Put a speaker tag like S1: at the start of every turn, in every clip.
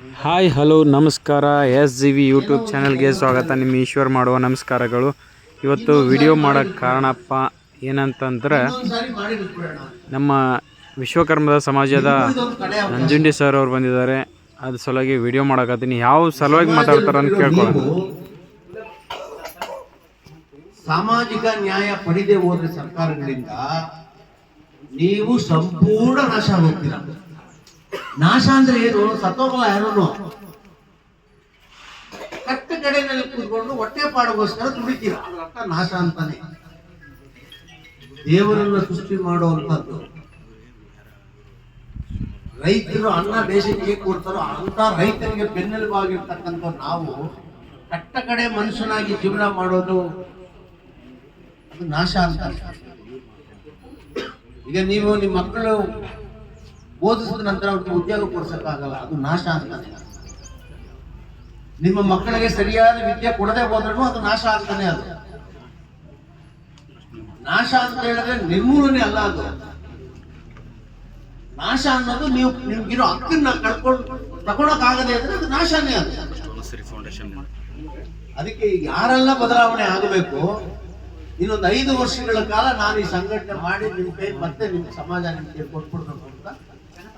S1: Hi, hello, ನಮಸ್ಕಾರ. S G V YouTube ಚಾನಲ್ಗೆ ಸ್ವಾಗತ. ನಿಮ್ಮ ಈಶ್ವರ್ ಮಾಡುವ ನಮಸ್ಕಾರಗಳು. ಇವತ್ತು ವಿಡಿಯೋ ಮಾಡೋಕ್ಕೆ ಕಾರಣಪ್ಪ ಏನಂತಂದ್ರೆ, ನಮ್ಮ ವಿಶ್ವಕರ್ಮದ ಸಮಾಜದ ನಂಜುಂಡಿ ಸರ್ ಅವ್ರು ಬಂದಿದ್ದಾರೆ. ಅದ್ರ ಸಲುವಾಗಿ ವಿಡಿಯೋ ಮಾಡೋಕತ್ತೀನಿ. ಯಾವ ಸಲುವಾಗಿ ಮಾತಾಡ್ತಾರ ಅಂತ ಕೇಳ್ಕೊಳ್ಳೋಣ.
S2: ಸಾಮಾಜಿಕ ನ್ಯಾಯ ಪಡೆದೇ ಹೋದ್ರೆ ಸರ್ಕಾರಗಳಿಂದ ನೀವು ಸಂಪೂರ್ಣ ನಾಶ ಆಗೋಗ್ತೀರ ನಾಶ ಅಂದ್ರೆ ಏನು? ಸತ್ತೋಗಲ್ಲ ಯಾರು ಕಟ್ಟ ಕಡೆಯಲ್ಲಿ ಕೂತ್ಕೊಂಡು ಹೊಟ್ಟೆ ಪಾಡಗೋಸ್ಕರ ದುಡಿತೀರ. ಅದ್ರ ಅರ್ಥ ನಾಶ ಅಂತಾನೆ. ದೇವರನ್ನ ಸೃಷ್ಟಿ ಮಾಡುವಂತದ್ದು ರೈತರು ಅನ್ನ ದೇಶಕ್ಕೆ ಕೊಡ್ತಾರೋ ಅಂತ ರೈತರಿಗೆ ಬೆನ್ನೆಲುಬಾಗಿರ್ತಕ್ಕಂಥ ನಾವು ಕಟ್ಟ ಕಡೆ ಮನುಷ್ಯನಾಗಿ ಜೀವನ ಮಾಡೋದು ನಾಶ ಅಂತ ಈಗ ನೀವು ನಿಮ್ಮ ಮಕ್ಕಳು ಓದಿಸಿದ ನಂತರ ಅವ್ರಿಗೆ ಉದ್ಯೋಗ ಕೊಡ್ಸೋಕ್ಕಾಗಲ್ಲ. ಅದು ನಾಶ ಆಗ್ತಾನೆ ನಿಮ್ಮ ಮಕ್ಕಳಿಗೆ ಸರಿಯಾದ ವಿದ್ಯೆ ಕೊಡದೆ ಹೋದ್ರೂ ಅದು ನಾಶ ಆಗ್ತಾನೆ ಅದು. ನಾಶ ಅಂತ ಹೇಳಿದ್ರೆ ನಿರ್ಮೂಲನೆ ಅಲ್ಲ ಅದು. ನಾಶ ಅನ್ನೋದು ನೀವು ನಿಮ್ಗಿರೋ ಹಕ್ಕನ್ನ ಕಳ್ಕೊಂಡು ತಗೊಳಕ್ ಆಗದೆ ಅಂದ್ರೆ ಅದು ನಾಶನೇ ಅದು. ಅದಕ್ಕೆ ಯಾರೆಲ್ಲ ಬದಲಾವಣೆ ಆಗಬೇಕು? ಇನ್ನೊಂದು ಐದು ವರ್ಷಗಳ ಕಾಲ ನಾನು ಈ ಸಂಘಟನೆ ಮಾಡಿ ನಿಮ್ ಕೈ ಮತ್ತೆ ನಿಮ್ ಸಮಾಜ ನಿಮ್ಗೆ ಕೊಟ್ಬಿಡ್ಬೇಕು ಅಂತ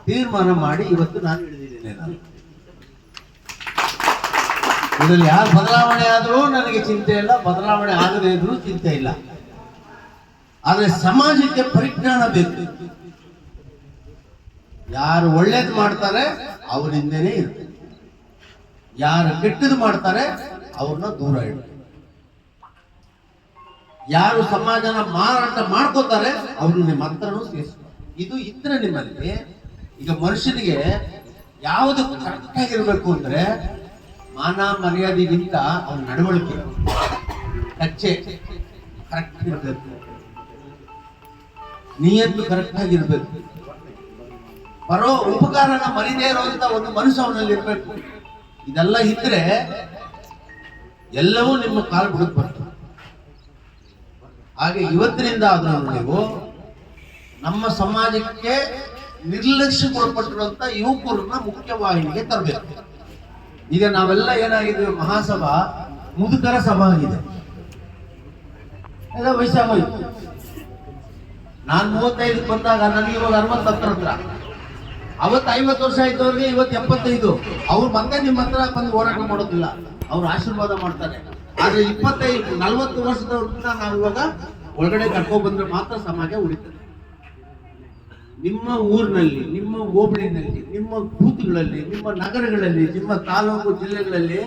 S2: ತೀರ್ಮಾನ ಮಾಡಿ ಇವತ್ತು ನಾನು ಹಿಡಿದಿದ್ದೇನೆ ನಾನು. ಇದರಲ್ಲಿ ಯಾರು ಬದಲಾವಣೆ ಆದರೂ ನನಗೆ ಚಿಂತೆ ಇಲ್ಲ, ಬದಲಾವಣೆ ಆಗದೇ ಇದ್ರೂ ಚಿಂತೆ ಇಲ್ಲ. ಆದರೆ ಸಮಾಜಕ್ಕೆ ಪರಿಜ್ಞಾನ ಬೇಕು. ಯಾರು ಒಳ್ಳೇದು ಮಾಡ್ತಾರೆ, ಅವರಿಂದನೇ ಇರುತ್ತೆ. ಯಾರು ಕೆಟ್ಟದ್ದು ಮಾಡ್ತಾರೆ, ಅವ್ರನ್ನ ದೂರ ಇಡ್ತಾರೆ ಯಾರು ಸಮಾಜನ ಮಾರಾಟ ಮಾಡ್ಕೋತಾರೆ, ಅವ್ರನ್ನ ಮಾತ್ರ ಸೇರಿಸ್ತಾರೆ ಇದು ಇದ್ರೆ ನಿಮ್ಮಲ್ಲಿ ಈಗ ಮನುಷ್ಯನಿಗೆ ಯಾವುದು ಕರೆಕ್ಟ್ ಆಗಿರ್ಬೇಕು ಅಂದ್ರೆ ಮಾನ ಮರ್ಯಾದೆಗಿಂತ ಅವನ ನಡವಳಿಕೆ, ಕಚ್ಚೆ ಕರೆಕ್ಟ್ ಇರಬೇಕು. ನಿಯತ್ತು ಕರೆಕ್ಟ್ ಆಗಿರ್ಬೇಕು ಬರೋ ಉಪಕಾರನ ಮರಿದೇ ಇರುವಂತ ಒಂದು ಮನಸ್ಸು ಅವನಲ್ಲಿ ಇರಬೇಕು. ಇದೆಲ್ಲ ಇದ್ರೆ ಎಲ್ಲವೂ ನಿಮ್ಮ ಕಾಲು ಬಿಡಕ್ ಬರ್ತದೆ. ಹಾಗೆ ಇವತ್ತಿನಿಂದ ಆದ್ರೂ ನೀವು ನಮ್ಮ ಸಮಾಜಕ್ಕೆ ನಿರ್ಲಕ್ಷ್ಯಕ್ಕೊಳಪಟ್ಟಿರುವಂತ ಯುವಕರನ್ನ ಮುಖ್ಯವಾಹಿನಿಗೆ ತರಬೇಕು. ಈಗ ನಾವೆಲ್ಲ ಏನಾಗಿದೆ, ಮಹಾಸಭಾ ಮುದುಕರ ಸಭಾ ಆಗಿದೆ. ಎಲ್ಲ ನಾನ್ ಮೂವತ್ತೈದಕ್ಕೆ ಬಂದಾಗ ನನಗೆ ಇವಾಗ ಅರವತ್ತತ್ತರ ಹತ್ರ. ಅವತ್ತು ಐವತ್ತು ವರ್ಷ ಆಯ್ತವ್ರಿಗೆ ಇವತ್ತು ಎಪ್ಪತ್ತೈದು. ಅವ್ರು ಮತ್ತೆ ನಿಮ್ಮ ಹತ್ರ ಬಂದು ಹೋರಾಟ ಮಾಡೋದಿಲ್ಲ. ಅವ್ರು ಆಶೀರ್ವಾದ ಮಾಡ್ತಾರೆ. ಆದ್ರೆ ಇಪ್ಪತ್ತೈದು, ನಲ್ವತ್ತು ವರ್ಷದವ್ರನ್ನ ನಾವು ಇವಾಗ ಒಳಗಡೆ ಕರ್ಕೊಂಡ್ ಬಂದ್ರೆ ಮಾತ್ರ ಸಮಾಜ ಉಳಿತದೆ. ನಿಮ್ಮ ಊರಿನಲ್ಲಿ, ನಿಮ್ಮ ಹೋಬಳಿನಲ್ಲಿ, ನಿಮ್ಮ ಬೂತ್ಗಳಲ್ಲಿ, ನಿಮ್ಮ ನಗರಗಳಲ್ಲಿ, ನಿಮ್ಮ ತಾಲೂಕು ಜಿಲ್ಲೆಗಳಲ್ಲಿ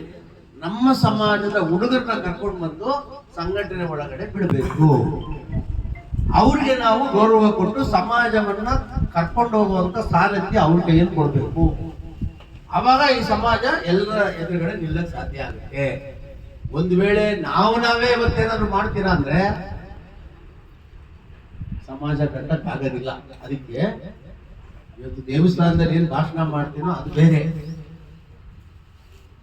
S2: ನಮ್ಮ ಸಮಾಜದ ಹುಡುಗರನ್ನ ಕರ್ಕೊಂಡು ಬಂದು ಸಂಘಟನೆ ಒಳಗಡೆ ಬಿಡಬೇಕು. ಅವ್ರಿಗೆ ನಾವು ಗೌರವ ಕೊಟ್ಟು ಸಮಾಜವನ್ನ ಕರ್ಕೊಂಡು ಹೋಗುವಂತ ಸಾರಥ್ಯ ಅವ್ರ ಕೈಯಲ್ಲಿ ಕೊಡಬೇಕು. ಅವಾಗ ಈ ಸಮಾಜ ಎಲ್ಲರ ಎದುರುಗಡೆ ನಿಲ್ಲಕ್ಕೆ ಸಾಧ್ಯ ಆಗುತ್ತೆ. ಒಂದು ವೇಳೆ ನಾವು ನಾವೇ ಇವತ್ತೇನಾದ್ರು ಮಾಡ್ತೀರಾ ಅಂದ್ರೆ ಸಮಾಜ ಕಟ್ಟಕ್ ಆಗೋದಿಲ್ಲ. ಅದಕ್ಕೆ ಇವತ್ತು ದೇವಸ್ಥಾನದಲ್ಲಿ ಏನ್ ಭಾಷಣ ಮಾಡ್ತೀನೋ ಅದು ಬೇರೆ.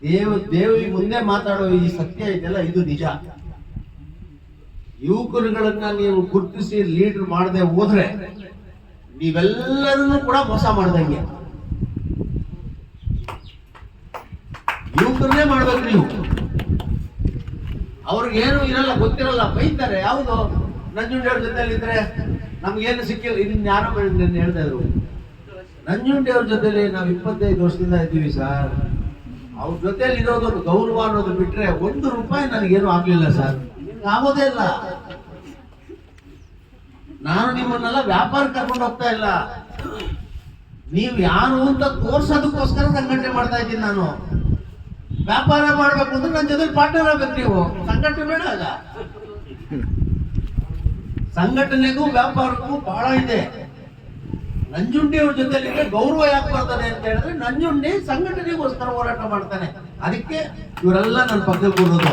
S2: ದೇವ ದೇವಿ ಮುಂದೆ ಮಾತಾಡೋ ಈ ಸತ್ಯ ಇದೆಲ್ಲ ಇದು ನಿಜ. ಯುವಕರುಗಳನ್ನ ನೀವು ಗುರುತಿಸಿ ಲೀಡರ್ ಮಾಡದೆ ಹೋದ್ರೆ ನೀವೆಲ್ಲರನ್ನೂ ಕೂಡ ಮೋಸ ಮಾಡ್ದಂಗೆ. ಯುವಕರನ್ನೇ ಮಾಡ್ಬೇಕು ನೀವು. ಅವ್ರಿಗೆ ಏನು ಇರಲ್ಲ, ಗೊತ್ತಿರಲ್ಲ, ಬೈತಾರೆ. ಯಾವುದು? ನಂಜುಂಡಿ ಜೊತೆಲಿದ್ರೆ ನಮ್ಗೇನು ಸಿಕ್ಕಿಲ್ಲ, ಇನ್ನು ಯಾರೋ ಹೇಳ್ತಾ ಇದ್ರು. ನಂಜುಂಡಿ ಅವ್ರ ಜೊತೆಲಿ ನಾವು ಇಪ್ಪತ್ತೈದು ವರ್ಷದಿಂದ ಇದ್ದೀವಿ ಸರ್. ಅವ್ರ ಜೊತೆಲಿ ಇರೋದು ಗೌರವ ಅನ್ನೋದು ಬಿಟ್ರೆ ಒಂದು ರೂಪಾಯಿ ನನಗೇನು ಆಗ್ಲಿಲ್ಲ ಸರ್. ಆಗೋದೇ ಇಲ್ಲ. ನಾನು ನಿಮ್ಮನ್ನೆಲ್ಲ ವ್ಯಾಪಾರ ಕರ್ಕೊಂಡು ಹೋಗ್ತಾ ಇಲ್ಲ. ನೀವು ಯಾರು ಅಂತ ತೋರ್ಸೋದಕ್ಕೋಸ್ಕರ ಸಂಘಟನೆ ಮಾಡ್ತಾ ಇದ್ದೀನಿ ನಾನು. ವ್ಯಾಪಾರ ಮಾಡ್ಬೇಕು ಅಂದ್ರೆ ನನ್ನ ಜೊತೆ ಪಾರ್ಟ್ನರ್ ಆಗ್ಬೇಕು ನೀವು. ಸಂಘಟನೆ ಬೇಡ ಆಗ. ಸಂಘಟನೆಗೂ ವ್ಯಾಪಾರಕ್ಕೂ ಬಹಳ ಇದೆ. ನಂಜುಂಡಿ ಅವ್ರ ಗೌರವ ಯಾಕೆ ಬರ್ತದೆ ಅಂತ ಹೇಳಿದ್ರೆ ನಂಜುಂಡಿ ಸಂಘಟನೆಗೋಸ್ಕರ ಹೋರಾಟ ಮಾಡ್ತಾನೆ. ಅದಕ್ಕೆ ಇವರೆಲ್ಲ ನನ್ನ ಪಕ್ಕಕ್ಕೆ ಕೂರೋದು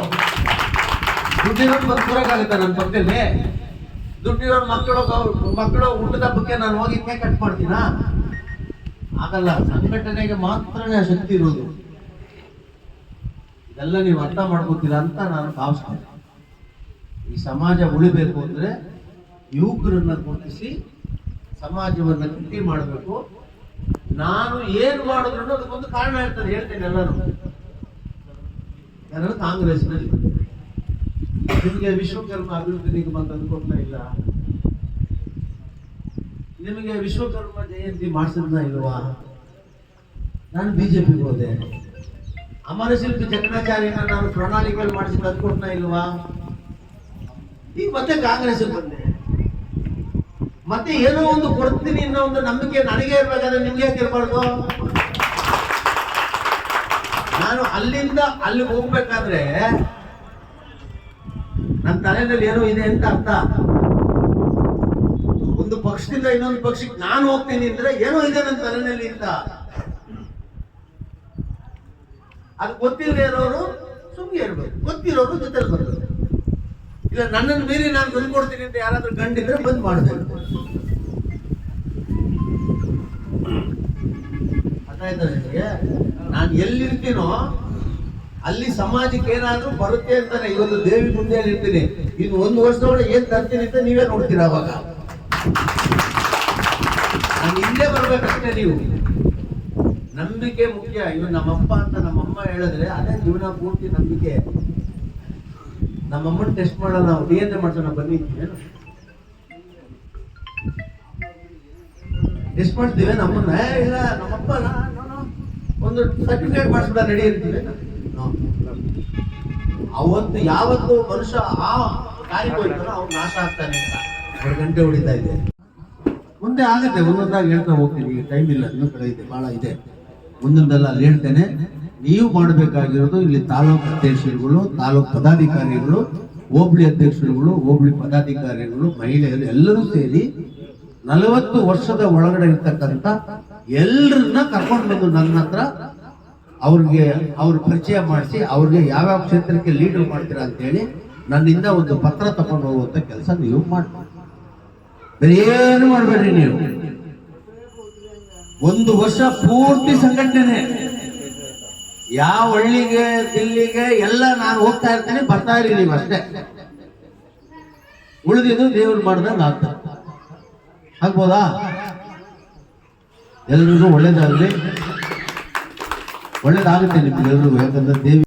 S2: ದುಡ್ಡಿರೋರು ಬಂದು ಕೂರಕ್ಕಾಗುತ್ತೆ ನನ್ನ ಪಕ್ಕದಲ್ಲಿ ದುಡ್ಡಿರೋ ಮಕ್ಕಳು ಮಕ್ಕಳು ಊಟದ ಬಗ್ಗೆ ನಾನು ಹೋಗಿ ಕೇಕ್ ಕಟ್ ಮಾಡ್ತೀನ? ಆಗಲ್ಲ, ಸಂಘಟನೆಗೆ ಮಾತ್ರನೇ ಶಕ್ತಿ ಇರೋದು. ಇದೆಲ್ಲ ನೀವು ಅರ್ಥ ಮಾಡ್ಕೋತೀರಾ ಅಂತ ನಾನು ಭಾವಿಸ್ತೇನೆ. ಈ ಸಮಾಜ ಉಳಿಬೇಕು ಅಂದ್ರೆ ಯುವಕರನ್ನ ಗುರುತಿಸಿ ಸಮಾಜವನ್ನು ಗಟ್ಟಿ ಮಾಡಬೇಕು. ನಾನು ಏನು ಮಾಡಿದ್ರು ಅದಕ್ಕೊಂದು ಕಾರಣ ಇರ್ತದೆ ಹೇಳ್ತೇನೆ ಎಲ್ಲರೂ. ಯಾರು ಕಾಂಗ್ರೆಸ್ನಲ್ಲಿ ನಿಮಗೆ ವಿಶ್ವಕರ್ಮ ಅಭಿವೃದ್ಧಿ ನಿಗಮ ತಂದುಕೊಡ್ತಾ ಇಲ್ಲ. ನಿಮಗೆ ವಿಶ್ವಕರ್ಮ ಜಯಂತಿ ಮಾಡಿಸಿದ್ನ ಇಲ್ವಾ? ನಾನು ಬಿಜೆಪಿಗೆ ಹೋದೆ. ಅಮರಶಿಲ್ಪಿ ಚಕ್ರಾಚಾರ್ಯನ ನಾನು ಪ್ರಣಾಳಿಕೆಗಳು ಮಾಡಿಸಿ ತಂದುಕೊಡ್ತಾ ಇಲ್ವಾ? ಈಗ ಮತ್ತೆ ಕಾಂಗ್ರೆಸ್ ಬಂದೆ. ಮತ್ತೆ ಏನೋ ಒಂದು ಕೊಡ್ತೀನಿ ಅನ್ನೋ ಒಂದು ನಂಬಿಕೆ ನನಗೆ ಇರ್ಬೇಕಾದ್ರೆ ನಿಮ್ಗೆ ಇರಬಾರ್ದು? ನಾನು ಅಲ್ಲಿಂದ ಅಲ್ಲಿಗೆ ಹೋಗ್ಬೇಕಾದ್ರೆ ನನ್ನ ತಲೆಯಲ್ಲಿ ಏನೋ ಇದೆ ಅಂತ ಅರ್ಥ. ಒಂದು ಪಕ್ಷದಿಂದ ಇನ್ನೊಂದು ಪಕ್ಷಕ್ಕೆ ನಾನು ಹೋಗ್ತೀನಿ ಅಂದ್ರೆ ಏನೋ ಇದೆ ನನ್ನ ತಲೆಯಲ್ಲಿ ಅಂತ. ಅದು ಗೊತ್ತಿಲ್ಲದೆ ಇರೋರು ಸುಮ್ಮನೆ ಇರ್ಬೇಕು. ಗೊತ್ತಿರೋರು ಜೊತೆಲಿ ಬರ್ಬೇಕು. ಇಲ್ಲ, ನನ್ನನ್ನು ಮೀರಿ ನಾನು ಬಂದು ಕೊಡ್ತೀನಿ ಅಂತ ಯಾರಾದ್ರೂ ಗಂಡಿದ್ರೆ ಬಂದ್ ಮಾಡಬೇಕು ನಾನು ಎಲ್ಲಿರ್ತೀನೋ ಅಲ್ಲಿ ಸಮಾಜಕ್ಕೆ ಏನಾದ್ರೂ ಬರುತ್ತೆ ಅಂತಾನೆ ಇವತ್ತು ದೇವಿ ಮುಂದೆ ಇರ್ತೀನಿ. ಇನ್ನು ಒಂದು ವರ್ಷದೊಳಗೆ ಏನ್ ತರ್ತೀನಿ ಅಂತ ನೀವೇ ನೋಡ್ತೀರ ಅವಾಗ? ನಾನು ಇಲ್ಲೇ ಬರ್ಬೇಕಷ್ಟೇ ನೀವು. ನಂಬಿಕೆ ಮುಖ್ಯ. ಇವ್ ನಮ್ಮಪ್ಪ ಅಂತ ನಮ್ಮಮ್ಮ ಹೇಳಿದ್ರೆ ಅದೇ ಜೀವನ ಪೂರ್ತಿ ನಂಬಿಕೆ. ನಮ್ಮಮ್ಮನ ಟೆಸ್ಟ್ ಮಾಡೋಣ ನಾವು ಡಿ ಎನ್ ಮಾಡ್ಸೋಣ, ಬನ್ನಿ. ಟೆಸ್ಟ್ ಮಾಡ್ತೀವಿ ನಮ್ಮನ್ನ. ಇಲ್ಲ, ನಮ್ಮಪ್ಪ ಒಂದು ಸರ್ಟಿಫಿಕೇಟ್ ಮಾಡಿಸ್ಬಿಡ ರೆಡಿ ಇರ್ತೀವಿ ಅವತ್ತು ಯಾವತ್ತು ಮನುಷ್ಯ ಆ ಕಾರಿ ಹೋಗ್ತಾನೋ ಅವ್ನು ನಾಶ ಆಗ್ತಾನೆ ಅಂತ. ಗಂಟೆ ಹೊಡಿತಾ ಇದೆ. ಮುಂದೆ ಆಗುತ್ತೆ, ಒಂದೊಂದಾಗಿ ಹೇಳ್ತಾ ಹೋಗ್ತೀನಿ ಟೈಮ್ ಇಲ್ಲ ಇನ್ನೊಂದು ಕಡೆ ಇದೆ ಬಹಳ ಇದೆ. ಮುಂದೊಂದೆಲ್ಲ ಅಲ್ಲಿ ಹೇಳ್ತೇನೆ. ನೀವು ಮಾಡಬೇಕಾಗಿರೋದು ಇಲ್ಲಿ ತಾಲೂಕು ಅಧ್ಯಕ್ಷರುಗಳು, ತಾಲೂಕು ಪದಾಧಿಕಾರಿಗಳು, ಹೋಬಳಿ ಅಧ್ಯಕ್ಷರುಗಳು, ಹೋಬಳಿ ಪದಾಧಿಕಾರಿಗಳು, ಮಹಿಳೆಯರು ಎಲ್ಲರೂ ಸೇರಿ ನಲವತ್ತು ವರ್ಷದ ಒಳಗಡೆ ಇರ್ತಕ್ಕಂಥ ಎಲ್ಲರನ್ನ ಕರ್ಕೊಂಡು ಬಂದು ನನ್ನ ಹತ್ರ ಅವ್ರಿಗೆ ಅವ್ರ ಪರಿಚಯ ಮಾಡಿಸಿ, ಅವ್ರಿಗೆ ಯಾವ್ಯಾವ ಕ್ಷೇತ್ರಕ್ಕೆ ಲೀಡರ್ ಮಾಡ್ತೀರಾ ಅಂತೇಳಿ ನನ್ನಿಂದ ಒಂದು ಪತ್ರ ತಗೊಂಡು ಹೋಗುವಂತ ಕೆಲಸ ನೀವು ಮಾಡಿ ಬೇರೆ ಏನು ಮಾಡಬೇಡ್ರಿ ನೀವು? ಒಂದು ವರ್ಷ ಪೂರ್ತಿ ಸಂಘಟನೆ ಯಾವ ಹಳ್ಳಿಗೆ, ದಿಲ್ಲಿಗೆ ಎಲ್ಲ ನಾನು ಹೋಗ್ತಾ ಇರ್ತೀನಿ, ಬರ್ತಾ ಇರಿ ನೀವು ಅಷ್ಟೇ. ಉಳಿದಿದ್ದು ದೇವ್ರು ಮಾಡ್ದಂಗೆ ಆಗ್ತಾ ಆಗ್ಬೋದಾ? ಎಲ್ರಿಗೂ ಒಳ್ಳೇದಾಗಲಿ. ಒಳ್ಳೇದಾಗುತ್ತೆ ನಿಮ್ಗೆಲ್ರಿಗೂ, ಯಾಕಂದ್ರೆ ದೇವಿ